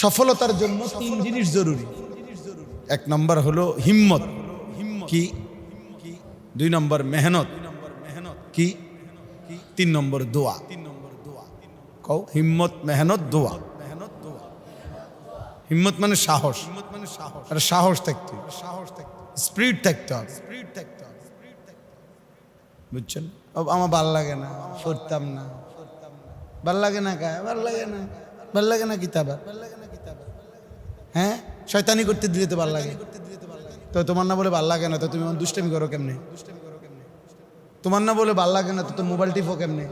সফলতার জন্য তিন জিনিস জরুরি। এক নম্বর হলো হিম্মত। কি? দুই নম্বর মেহনত। কি? তিন নম্বর দোয়া। কও হিম্মত মেহনত দোয়া। হিম্মত মানে সাহস। আর সাহস থাকতে সাহস থাকতে স্পিরিট থাকতে হবে। বুঝছেন? আমার ভালো লাগে না পড়তাম না। ভালো লাগে না কা? ভালো লাগে না। ভালো লাগে না কিতাব? হ্যাঁ? শয়তানি করতে দিলে তো ভালো লাগে। তো তোমার না বলে ভালো লাগে না, তো তুমি দুষ্টামি করো কেমনে? তোমার না বলে ভালো লাগে না, তো তো মোবাইল টিপো কেমনে?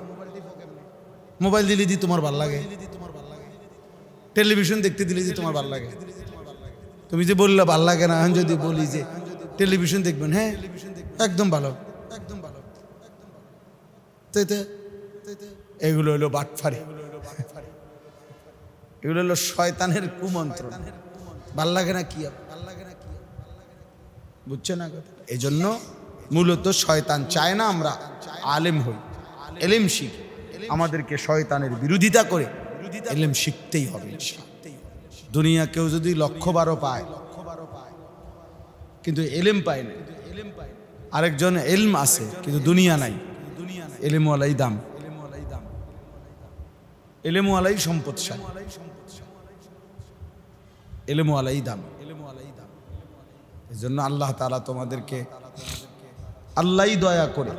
মোবাইল দিলে দি তোমার ভালো লাগে। টেলিভিশন দেখতে দিলে যে তোমার ভালো লাগে। তুমি যে বললে ভালো লাগে না, এখন যদি বলি যে টেলিভিশন দেখবেন হ্যাঁ? একদম ভালো। একদম ভালো এগুলো হলো বাটফারি। এগুলো হলো শয়তানের কুমন্ত্রণ। ভালো লাগে না কি? আর? বুঝছে না কথা? এই জন্য মূলত শয়তান চায় না আমরা আলেম হই, এলেম শিখি। আমাদেরকে শয়তানের বিরোধিতা করে এলেম শিখতেই হবে দুনিয়া কেউ যদি লক্ষ বারো পায়, কিন্তু এলেম পায় না। আরেকজন এলম আছে, কিন্তু দুনিয়া নাই। এলেমওয়ালাই দাম। এলেমওয়ালাই সম্পদশালী। এলেমওয়ালাই দাম। এই জন্য আল্লাহ তালা তোমাদেরকে আল্লাহ দয়া করে,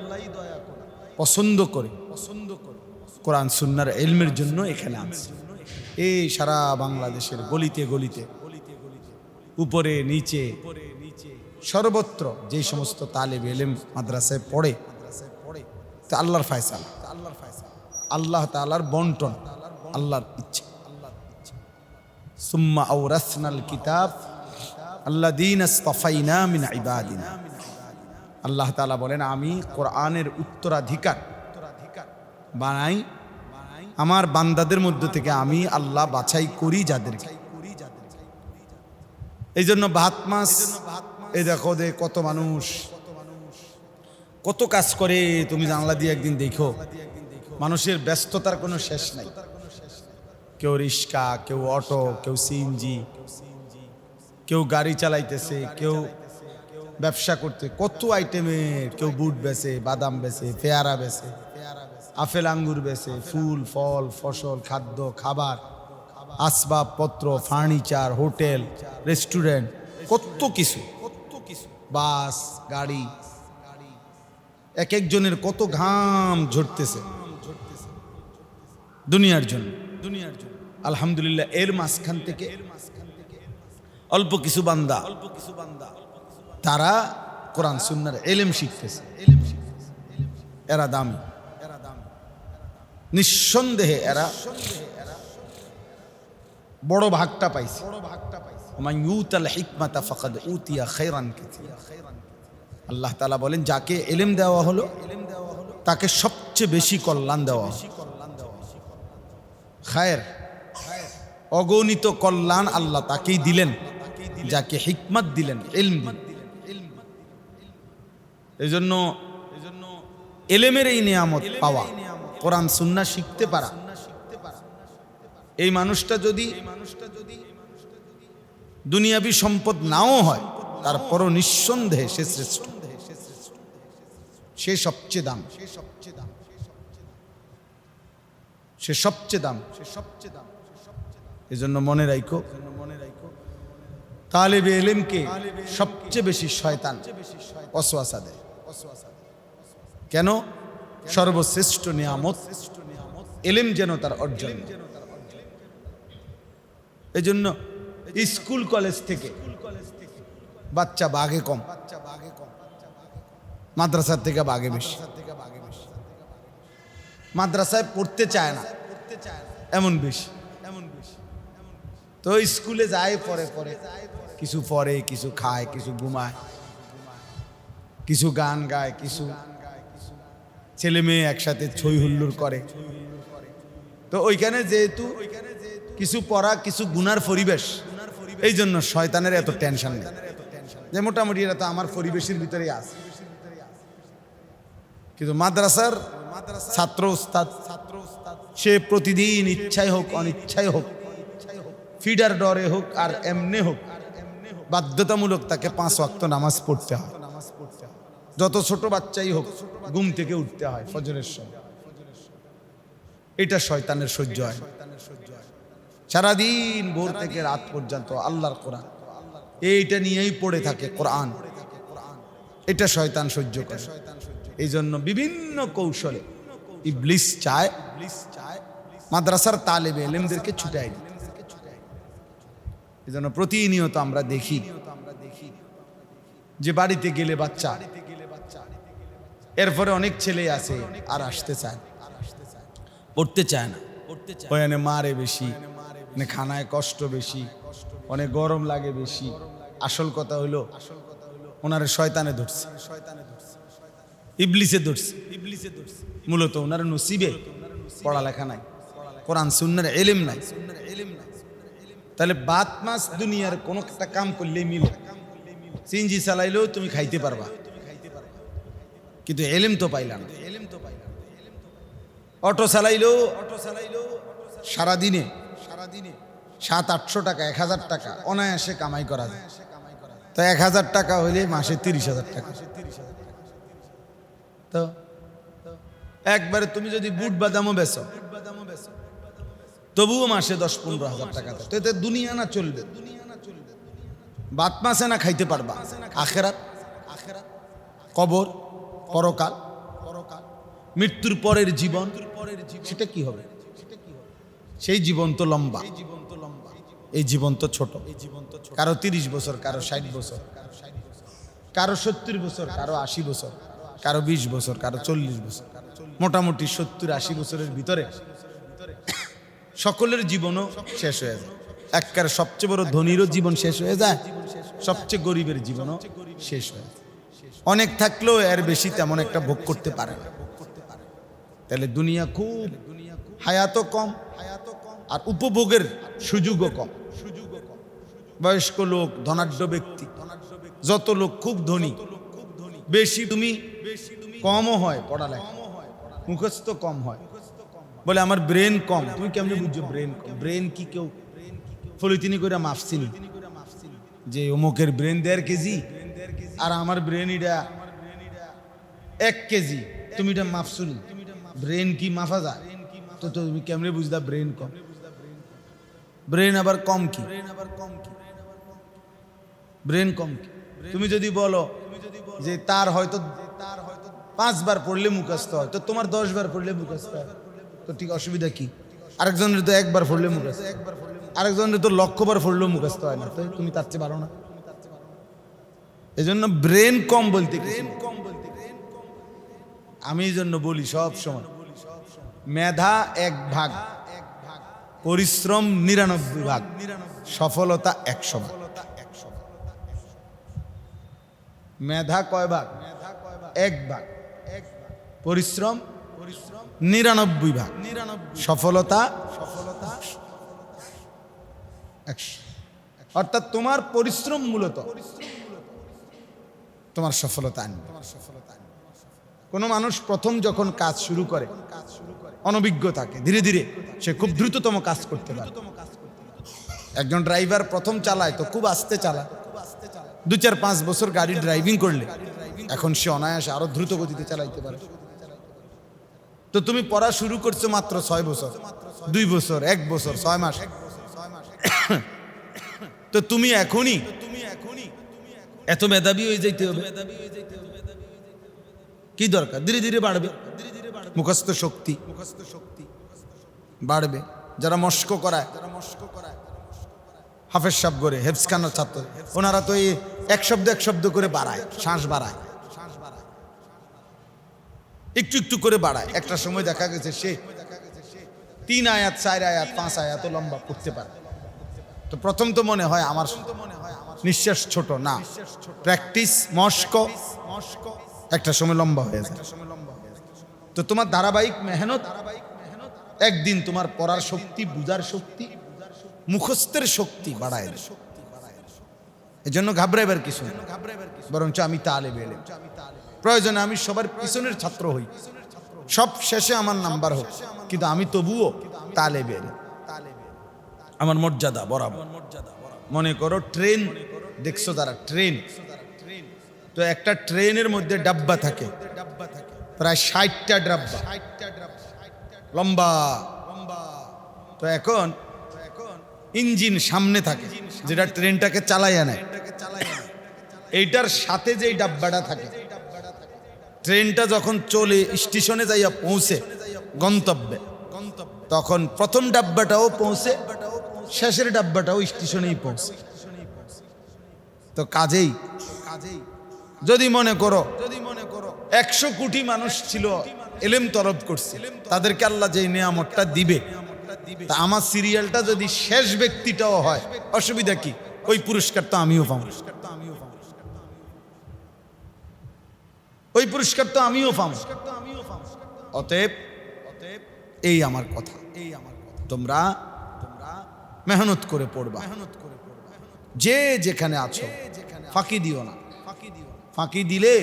পছন্দ করে পছন্দ করে কোরআন সুন্নার এলমের জন্য এখানে আছে। এই সারা বাংলাদেশের গলিতে গলিতে, উপরে নিচে, সর্বত্র যে সমস্ত তালেব এলেম মাদ্রাসায় পড়ে আল্লাহর ফায়সাল আল্লাহর ফায়সাল। আল্লাহ তাআলার বন্টন, আল্লাহর ইচ্ছে। সুম্মা আওরাসনাল কিতাব, আল্লাযীনা ইসতাফাইনা মিন ইবাদিনা। আল্লাহ তাআলা বলেন, আমি কোরআনের উত্তরাধিকার বানাই, আমার বান্দাদের মধ্য থেকে আমি আল্লাহ বাছাই করি যাদেরকে। এই জন্য ভাত মাস এই দেখো দে কত মানুষ, কত কাজ করে, তুমি জানলা দিয়ে একদিন দেখো। মানুষের ব্যস্ততার কোনো শেষ নাই। কেউ রিক্সা, কেউ অটো, কেউ সিএনজি কেউ গাড়ি চালাইতেছে, কেউ ব্যবসা করতে, কত আইটেমের, কেউ বুট বেছে বাদাম বেছে পেয়ারা বেছে আপেল, আঙ্গুর বেছে ফুল, ফল, ফসল, খাদ্য, খাবার, আসবাবপত্র, ফার্নিচার, হোটেল, রেস্টুরেন্ট কত কিছু কত কিছু। বাস, গাড়ি, এক একজনের কত ঘাম ঝরতেছে দুনিয়ার জন্য। দুনিয়ার জন্য। আলহামদুলিল্লাহ, এর মাঝখান থেকে অল্প কিছু বান্দা অল্প কিছু বান্দা তারা কোরআন, সুন্নার এলেম শিখতেছে। এরা দামি। এরা দামি নিঃসন্দেহে এরা বড় ভাগটা পাইছে। বড় ভাগটা পাইছে হিকমাতা ফাকাদ উতিয়া কাসীরা আল্লাহ তাআলা বলেন, যাকে এলেম দেওয়া হলো, তাকে সবচেয়ে বেশি কল্যাণ দেওয়া খায়ের। অগণিত কল্যাণ আল্লাহ তাকেই দিলেন, যাকে হিকমত দিলেন এলম এই জন্য এলেমের এই নিয়ামত পাওয়া, কোরআন সুন্না শিখতে পারা। এই মানুষটা যদি দুনিয়াবি সম্পদ নাও হয় তারপরও নিঃসন্দেহে সে শ্রেষ্ঠ। সে সবচেয়ে দাম সে সবচেয়ে দাম। সে সবচেয়ে দাম সে সবচেয়ে দাম এই জন্য মনে রাখো মনে তালেবে এলেমকে সবচেয়ে বেশি শয়তান অসওয়াসা দেয়। কেন? সর্বশ্রেষ্ঠ নিয়ামত। এলেম যেন তার অর্জন এই জন্য স্কুল কলেজ থেকে বাচ্চা বাঘে কম। মাদ্রাসার থেকে বাঘে বেশি। মাদ্রাসায় পড়তে চায় না। এমন বেশি এমন বেশি তো স্কুলে যায়, পরে পরে। কিছু পড়ে কিছু খায়, কিছু ঘুমায়। কিছু গান গায়, কিছু ছেলে মেয়ে একসাথে ছই হুল্লুর করে। তো ওইখানে যেহেতু কিছু পড়া, কিছু গুনার পরিবেশ, এই জন্য শয়তানের এত টেনশন নেই। যে মোটামুটি এরা তো আমার পরিবেশের ভিতরেই আছে। কিন্তু মাদ্রাসার ছাত্র উস্তাদ ছাত্র উস্তাদ। সে প্রতিদিন ইচ্ছাই হোক অনিচ্ছাই হোক ফিডার ডরে হোক আর এমনি হোক বাধ্যতামূলক তাকে পাঁচ ওয়াক্ত নামাজ পড়তে হয়। যত ছোট বাচ্চাই হোক ঘুম থেকে উঠতে হয় ফজরের সময়। এটা শয়তানের সহ্য হয়। সারাদিন ভোর থেকে রাত পর্যন্ত আল্লাহর কোরআন। এইটা নিয়েই পড়ে থাকে কোরআন। এটা শয়তান সহ্য করে। এই জন্য বিভিন্ন কৌশলে ইবলিস চায়, মাদ্রাসার তালেবে এলেমদেরকে ছুটাই দিতে এই জন্য প্রতিনিয়ত আমরা দেখি যে বাড়িতে গেলে বাচ্চা, এরপরে অনেক ছেলে আছে আর আসতে চায়। পড়তে চায় না। ওখানে মারে বেশি মানে খানায় কষ্ট বেশি অনেক গরম লাগে বেশি। আসল কথা হইল ওনারে শয়তানে ধরছে। ইবলিসে ধরছে ইবলিসে ধরছে মূলত ওনার নসিবে পড়ালেখা নাই, কোরআন, সুন্নার এলেম নাই। তাহলে বাত মাস দুনিয়ার কোনো একটা কাম করলে মিলে সিনজি চালাইলেও তুমি খাইতে পারবা। কিন্তু এলেম তো পাইলাম এলেম তো পাইলাম অটো চালাইলেও অটো চালাইলেও সারাদিনে সারাদিনে সাত, আটশো টাকা, এক হাজার টাকা অনায়াসে কামাই করা যায়। তো এক হাজার টাকা হইলে মাসে তিরিশ হাজার টাকা। তো? একবারে তুমি যদি বুট বাদামও বেচো, তবুও মাসে দশ পনেরো হাজার টাকা। তো এতে দুনিয়া না চলবে? বাত মাসে না খাইতে পারবা? আখেরাত আখেরাত কবর পরকাল পরকাল, মৃত্যুর পরের জীবন, সেটা কি হবে? সেই জীবন তো লম্বা। এই জীবন তো ছোট। কারও তিরিশ বছর, কারও ষাট বছর, কারও সত্তর বছর, কারও আশি বছর। কারও বিশ বছর, কারও চল্লিশ বছর মোটামুটি সত্তর আশি বছরের ভিতরে সকলের জীবনও শেষ হয়ে যায়। এককার সবচেয়ে বড় ধনীরও জীবন শেষ হয়ে যায়, সবচেয়ে গরিবের জীবনও শেষ হয়ে যায়। অনেক থাকলেও এর বেশি তেমন একটা ভোগ করতে পারে না। তাহলে দুনিয়া খুব, হায়াতও কম, আর উপভোগের সুযোগও কম। বয়স্ক লোক, ধনাঢ্য ব্যক্তি, যত লোক খুব ধনী বেশি তুমি কমও হয় পড়ালেখা। মুখস্থ কম হয়। বলে আমার ব্রেন কম। তুমি কেমনে বুঝছ ব্রেন কম? ব্রেন কি কেউ? ফলিতিনি করে মাফছিনি যে অমুকের ব্রেন দেড় কেজি, আর আমার ব্রেন এটা এক কেজি। তুমি এটা মাফছুনি ব্রেন কি মাফা যায়? তো তুমি কেমনে বুঝদা ব্রেন কম? ব্রেন আবার কম কি? ব্রেন কম কি? তুমি যদি বলো যে তার হয়তো তার হয়তো পাঁচবার পড়লে মুখস্থ হয়। তো তোমার দশ বার পড়লে মুখস্থ হয়। তো ঠিক অসুবিধা কি? আরেকজনের তো একবার পড়লে মুখস্থ আরেকজনের তো লক্ষবার পড়লেও মুখস্থ হয় না। তো তুমি তার চেয়ে পারো না। এই জন্য ব্রেন কম বলতে ব্রেন কম বলতে আমি এই জন্য বলি সব সময় মেধা এক ভাগ পরিশ্রম নিরানব্বই ভাগ। সফলতা একশো ভাগ। মেধা কয় ভাগ? এক ভাগ। পরিশ্রম? পরিশ্রম? নিরানব্বই ভাগ। সফলতা? সফলতা? একশো। অর্থাৎ তোমার পরিশ্রম মূলত। তোমার সফলতা আনবে। কোনো মানুষ প্রথম যখন কাজ শুরু করে অনভিজ্ঞ থাকে ধীরে ধীরে সে খুব দ্রুততম কাজ করতে পারে। একজন ড্রাইভার প্রথম চালায় তো খুব আস্তে চালায়। দু চার পাঁচ বছর গাড়ি ড্রাইভিং করলে। এখন সে অনায়াসে আরও দ্রুত গতিতে চালাইতে পারে। তো তুমি পড়া শুরু করছ মাত্র ছয় বছর। দুই বছর, এক বছর, ছয় মাস। তো তুমি এখনই এত মেধাবী হয়ে যাইতে হবে। কি দরকার? ধীরে ধীরে বাড়বে। মুখস্থ শক্তি মুখস্থ শক্তি বাড়বে। যারা মস্ক করায় যারা মস্ক করায় হাফেজ সাহ করে হেফসখানার ছাত্র, ওনারা তো এই এক শব্দ এক শব্দ করে বাড়ায়, শ্বাস বাড়ায়। একটু একটু করে বাড়ায়। একটা সময় দেখা গেছে সে তিন আয়াত, চার আয়াত, পাঁচ আয়াত লম্বা করতে পারে। তো প্রথম তো মনে হয় আমার নিঃশ্বাস ছোট, না। প্র্যাকটিস মস্ক। একটা সময় লম্বা হয়ে যায়। তো তোমার ধারাবাহিক মেহনত, একদিন তোমার পড়ার শক্তি বুঝার শক্তি, মুখস্থের শক্তি বাড়ায়। এই ঘাবড়াইবার কিছু। বরঞ্চ আমি তালে বেলে প্রয়োজনে আমি সবার পিছনের ছাত্র হই। সব শেষে আমার নাম্বার হোক, কিন্তু আমি তবুও তালে বেলে আমার মর্যাদা বরাবর। মনে করো ট্রেন, দেখছ তারা ট্রেন। তো একটা ট্রেনের মধ্যে ডাব্বা থাকে। প্রায় ষাটটা ডাব্বা। লম্বা। তো এখন ইঞ্জিন সামনে থাকে। যেটা ট্রেনটাকে চালাইয়া নেয়। এইটার সাথে যেই ডাব্বাটা থাকে, ট্রেনটা যখন চলে, স্টেশনে যাইয়া পৌঁছে গন্তব্যে, তখন প্রথম ডাব্বাটাও পৌঁছে, শেষের ডাব্বাটাও স্টেশনেই পৌঁছে। তো কাজেই কাজেই যদি মনে করো যদি মনে করো, একশো কোটি মানুষ ছিল এলেম তরফ করছে, তাদেরকে আল্লাহ যেই নিয়ামতটা দিবে তা আমার সিরিয়ালটা যদি শেষ ব্যক্তিটাও হয়, অসুবিধা কি? ওই পুরস্কার তো আমিও পাবো। ওই পুরস্কার তো আমিও পাবো। অতএব, এই আমার কথা। এই আমার কথা তোমরা তোমরা মেহনত করে পড়বা। মেহনত করে পড়বা যে যেখানে আছো, ফাঁকি দিও না। ফাঁকি দিও ফাঁকি দিলে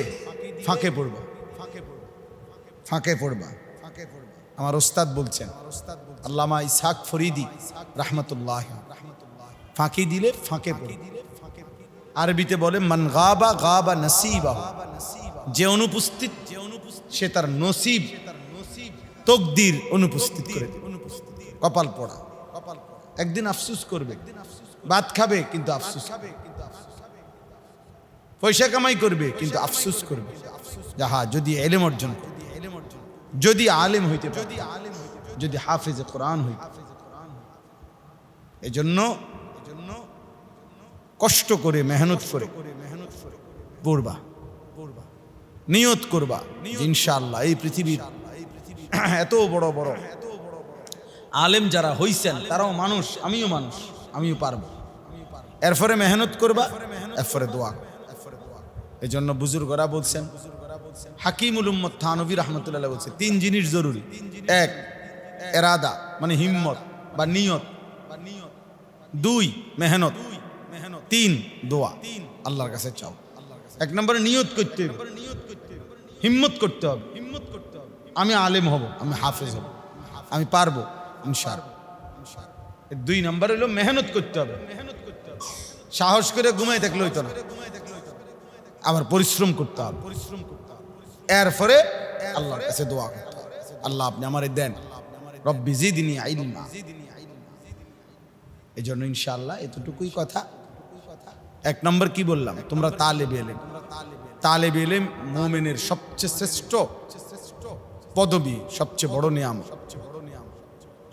ফাঁকে পড়বা ফাঁকে পড়বা ফাঁকে পড়বা। ফাঁকে পড়বা। আমার ওস্তাদ বলছেন আল্লামা ইসাক ফরিদি, রাহমাতুল্লাহ ফাঁকি দিলে ফাঁকে পড়বে আরবিতে বলে, মান গাবা গাবা নসিবা যে অনুপস্থিত যে অনুপস্থিত সে তার নসিব, তকদির অনুপস্থিত করে। কপাল পড়া। কপাল একদিন আফসুস করবে। ভাত খাবে, কিন্তু আফসুস খাবে পয়সা কামাই করবে, কিন্তু আফসুস করবে। যাহা, যদি এলেম অর্জন যদি আলেম হইতে যদি আলেম যদি হাফেজ কোরআন হইতে এজন্য কষ্ট করে, মেহনত করে পড়বা নিয়ত করবা, ইনশাআল্লাহ, এই পৃথিবীর এত বড় বড় আলেম যারা হইছেন, তারাও মানুষ, আমিও মানুষ, আমিও পারব। এরপরে মেহনত করবা, এরপরে দোয়া। এই জন্য বুজুর্গরা বলছেন, হাকিমুল উম্মদ থানবী রহমতুল্লাহ বলছে, তিন জিনিস জরুরি। এক এরাদা মানে হিম্মত বা নিয়ত। দুই, মেহনত। তিন, দোয়া। আল্লাহর কাছে চাও। এক নম্বরে নিয়ত করতে হবে। হিম্মত করতে হবে। হিম্মত করতে হবে আমি আলেম হব, আমি হাফেজ হব, আমি পারব এর দুই নম্বর হলো মেহনত করতে হবে। মেহনত করতে হবে সাহস করে ঘুমাই থাকলে হইতো না। আবার পরিশ্রম করতে হবে পরিশ্রম করতে হবে। এরপরে আল্লাহর কাছে দোয়া করতে হবে। আল্লাহ আপনি আমারে দেন। রব্বি জিদিনী আইলমা। এই জন্য ইনশাআল্লাহ এতটুকুই কথা। এক নম্বর কি বললাম? তোমরা তালেবে এলেম। তালেবে এলেম মোমেনের সবচেয়ে শ্রেষ্ঠ পদবী, সবচেয়ে বড় নিয়াম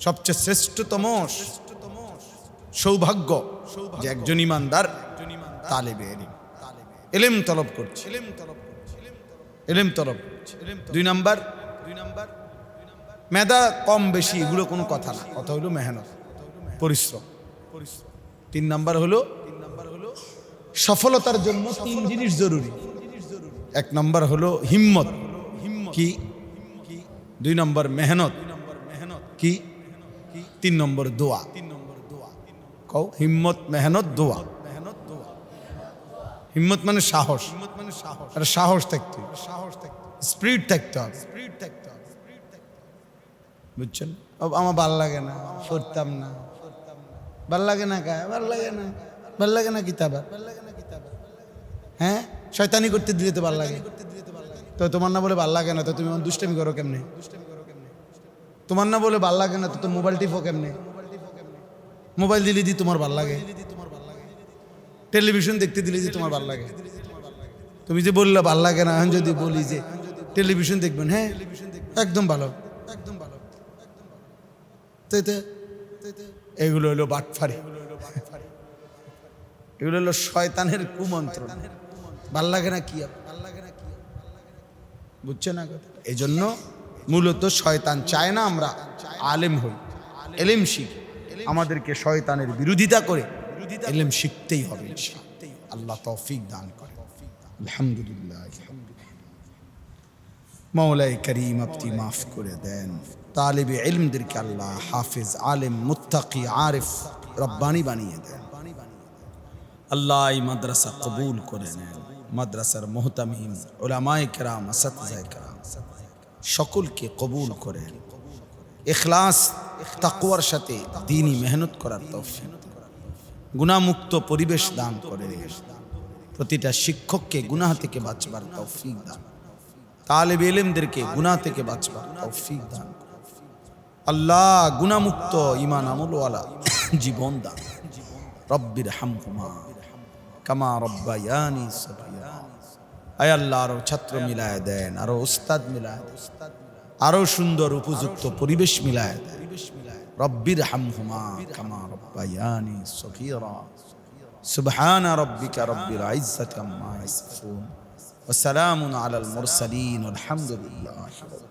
সবচেয়ে শ্রেষ্ঠতম সৌভাগ্য যে একজন ইমানদার তালেবে এলিম। এলেম তলব করছে। এলেম তলব করছে। দুই নাম্বার দুই নাম্বার মেধা কম বেশি, এগুলো কোনো কথা না। কথা হলো মেহনত, পরিশ্রম। তিন নাম্বার হলো তিন সফলতার জন্য তিন জিনিস জরুরি। এক নাম্বার হলো হিম্মত, কি? দুই নম্বর মেহনত, কি? তিন নম্বর দোয়া। কও, হিম্মত, মেহনত, দোয়া। হিম্মত মানে সাহস। হিম্মত মানে সাহস আর সাহস থাকতে সাহস থাকতে স্পিরিট থাকতে হবে। স্পিরিট থাকতে বুঝছেন? আমার ভালো লাগে না, পড়তাম না। ভালো লাগে না কা? ভালো লাগে না। ভালো লাগে না কিতাব? হ্যাঁ? শয়তানি করতে দিলে তো ভালো লাগে। তো তোমার না বলে ভালো লাগে না, তো তুমি দুষ্টামি করো কেমনে? তোমার না বলে ভালো লাগে না, তো তো মোবাইল টিপো কেমনে? মোবাইল দিলে দি তোমার ভালো লাগে। টেলিভিশন দেখতে দিলে যে তোমার ভালো লাগে। তুমি যে বললে ভালো লাগে না যদি বলি যে টেলিভিশন দেখবেন হ্যাঁ? একদম ভালো। এগুলো হলো বাটফারি। এগুলো হলো শয়তানের কুমন্ত্রণ। ভালো লাগে না কি? বুঝছে না এই জন্য মূলত শয়তান চায় না আমরা আলেম হই, এলেম শিখ। আমাদেরকে শয়তানের বিরোধিতা করে এলেম শিখতেই হবে। আল্লাহ তৌফিক দান করে আলহামদুলিল্লাহ মৌলাই করিম আপনি মাফ করে দেন। তালিবে ইলমদেরকে আল্লাহ হাফিজ, আলেম, মুত্তাকি, আরিফ, রব্বানি বানিয়ে দেন। আল্লাহ এই মাদ্রাসা কবুল করে নেন। মাদ্রাসার মোহতামিম ওলামায় কেরাম, আসাতজায় কেরাম, সকলকে কবুল করেন এখলাস তাকুয়ার সাথে দিনই মেহনত করার তৌফিক। গুণামুক্ত পরিবেশ দান করে প্রতিটা শিক্ষককে গুনাহ থেকে বাঁচবার তৌফিক দান। তালেব এলেমদেরকে গুনাহ থেকে বাঁচবার তৌফিক দান আল্লাহ গুণামুক্ত ইমান আমলওয়ালা জীবন দান রব্বির হামহুমা কামা রব্বায়ানি সগীরা আয় আল্লাহ আরো ছাত্র মিলায় দেন আরো উস্তাদ মিলায় দেন আরো সুন্দর উপযুক্ত পরিবেশ মিলায় দেন রব্বির হামহুমা কামা রব্বায়ানি সগীরা سبحان ربك رب العزة عما يصفون وسلام على المرسلين والحمد لله رب